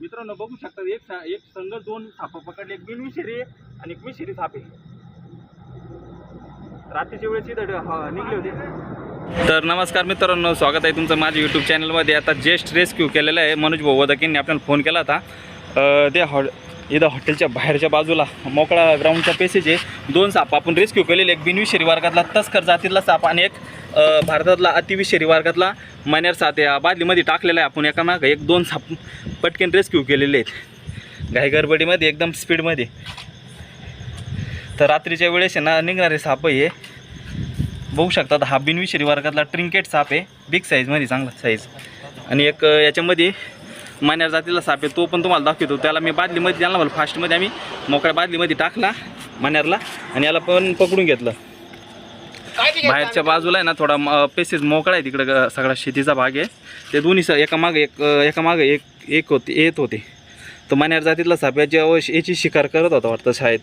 मित्रांनो बघू शकता एक सा- एक संघ दोन साप पकडले. एक बिनविषारी आणि एक विषारी सापे. रात्रीच्या वेळेस इथं निघले होते. तर नमस्कार मित्रांनो स्वागत आहे तुमचं माझ्या यूट्यूब चॅनलमध्ये आता जेस्ट रेस्क्यू केलेलं आहे. मनोज भाऊ वदकींनी आपल्याला फोन केला होता. ते हॉ इथं हॉटेलच्या बाहेरच्या बाजूला मोकळा ग्राउंडच्या पेसेज आहे. दोन साप. आपण रेस्क्यू केलेले एक बिनविशरी वर्गातला तस्कर जातीतला साप आणि एक भारतातला अतिविशरी वर्गातला मनेर साप. या बादलीमध्ये टाकलेला आहे आपण एकामागं एक दोन साप पटकन रेस्क्यू केलेले आहेत. घाई गडबडीमध्ये एकदम स्पीडमध्ये तर रात्रीच्या वेळेस ना निघणारे साप हे बघू शकतात हा बिनविषारी वर्गातला ट्रिंकेट साप आहे. बिग साईजमध्ये चांगला साईज आणि एक याच्यामध्ये मान्यार जातीला साप आहे तो पण तुम्हाला दाखवतो. त्याला मी बादलीमध्ये त्यांना मला फास्टमध्ये आम्ही मोकळ्या बादलीमध्ये टाकला मान्यारला आणि याला पण पकडून घेतलं. बाहेरच्या बाजूला आहे ना थोडा पेसेस मोकळा आहे तिकडं सगळा शेतीचा भाग आहे. ते दोन्ही स एका मागे एक एका मागे एक एक होते येत होते. तर मान्यार जातीतला साप याची अवश्य याची शिकार करत होता वाटतं शाळेत.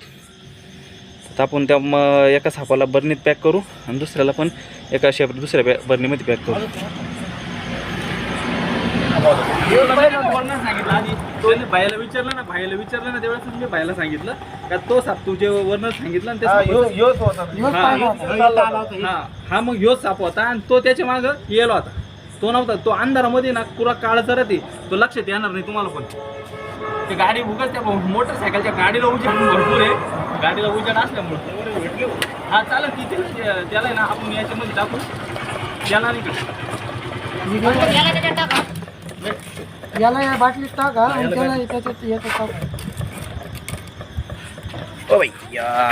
तर आपण त्या म एका सापाला बरणीत पॅक करू आणि दुसऱ्याला पण एका शेप दुसऱ्या बरणीमध्ये पॅक करू. आधी तो भाईला विचारलं ना भाईला विचारलं ना त्यावेळेस मी भाईला सांगितलं. का तो साप तू जे वर्ण सांगितलं सापाचं- हा हा हा मग ह्योच साप होता आणि तो त्याच्या मागं गेला होता. तो नव्हता. तो अंधारामध्ये ना पुरा काळ जरत आहे तो लक्षात येणार नाही तुम्हाला पण. ते गाडी उगाच त्या मोटरसायकलच्या गाडीला उजेड भरपूर आहे. गाडीला उजेड असल्यामुळे. हा चालेल किती त्याला आहे ना आपण याच्यामध्ये टाकू. त्याला नाही का? याला या बाटलीत टाका आणि त्याला त्याच्यात याचं टाका ओ भैया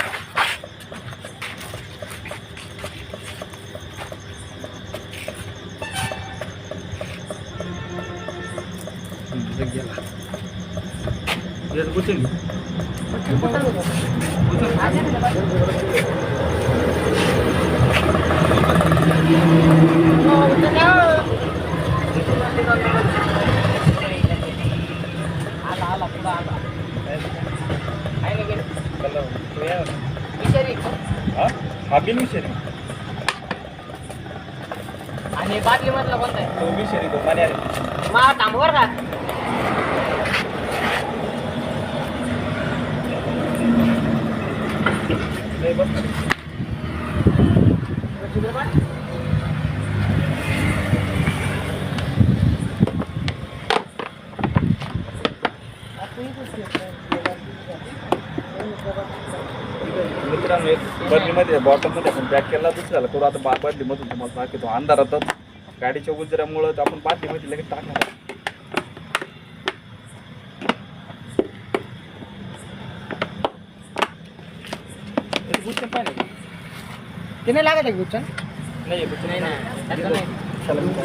हा बिन विषारी आणि बाटली मधला कोणता आहे तो विषारी तो मन्यारे मा थांबवर का नाही बघ मित्रांनो एक बदलीमध्ये बॉटलमध्ये आपण पॅक केला दुसऱ्याला करू. आता बा बादलीमधून तुम्हाला दाखवतो अंधारातच गाडीच्या उजऱ्यामुळं आपण बादलीमध्ये लगेच टाकणार ते नाही लागत आहे गुच्छन नाही गुच्छ नाही. ना.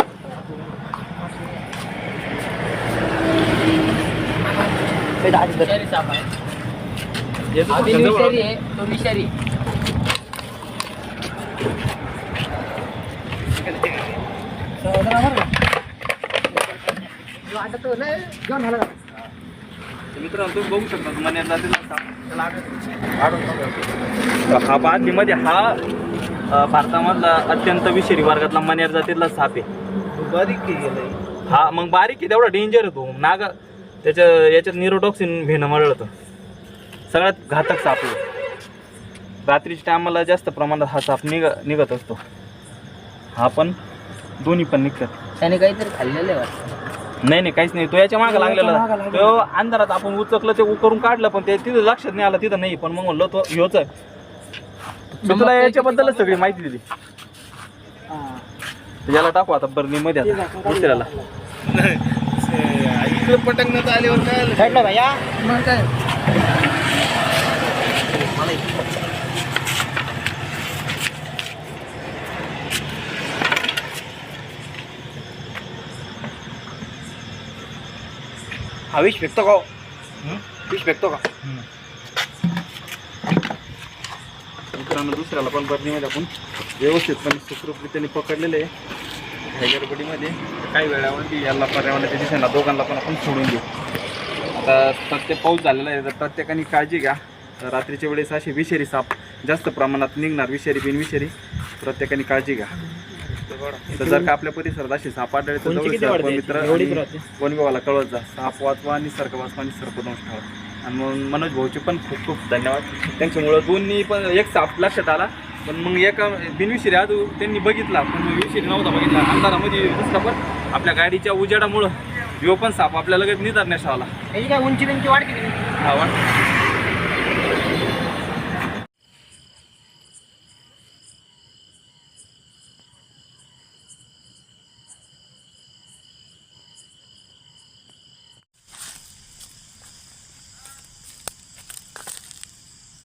काय- विषारी आहे हा तो विषारी. मित्रांनो तुम्ही बघू शकता तुम्हाला हा बादलीमध्ये हा भारतामधला अत्यंत विषारी वर्गातला मन्यार जातीतला साप आहे. बारीक हा मग बारीक आहे तेवढा डेंजर आहे तो. नाग त्याच्या याच्यात निरोटॉक्सिन भेणं मळतं सगळ्यात घातक साप आहे. रात्रीच्या टायमाला जास्त प्रमाणात हा साप निघ निघत असतो. हा पण दोन्ही पण निघतात. त्याने काहीतरी खाल्लेलं आहे वाटतं. नाही नाही काहीच नाही. तो याच्या मागे लागलेला. तो अंधारात आपण उचकलं ते करून काढलं पण ते तिथं लक्षात नाही आलं तिथं नाही. पण मग म्हणलं तो ह्योच आहे. मी तुला याच्याबद्दलच सगळी माहिती दिली. तर याला टाकू आता बर्नीमध्ये आता दुसऱ्याला. इकडे पटकण्यात आल्यावर काय आलं? भेटलं भैया मग काय? हा विष फेकतो का हो? विष फेकतो का मित्रांनो दुसऱ्याला पण बर्नीमध्ये आपण व्यवस्थितपणे सुखरूपरीत्याने पकडलेले आहे. गडबडीमध्ये. काही वेळामध्ये याला पर्यावरणाच्या दिशेला दोघांना पण आपण सोडून देऊ. आता प्रत्येक पाऊस झालेला आहे तर प्रत्येकाने काळजी घ्या. तर रात्रीच्या वेळेस असे विषारी साप जास्त प्रमाणात निघणार विषारी बिनविषारी. प्रत्येकाने काळजी घ्या. तर जर का आपल्या परिसरात अशी साप आढळले तर जवळ मित्र आणि वन विभागाला कळवत जा. साप वाचवा निसर्ग वाचवा आणि सर्पदंश ठेवा. आणि मग मनोज भाऊचे पण खूप खूप धन्यवाद. त्यांच्यामुळं दोन्ही पण एक साप लक्षात आला. पण मग एका बिनविशिरी आजू त्यांनी बघितला. पण विशिरी नव्हता बघितला. अंधारामध्ये दुसरा पण आपल्या गाडीच्या उजेडामुळं. जो पण साप आपल्याला लगेच निधारण्यास आला. उंची त्यांची वाढ केली हा वाट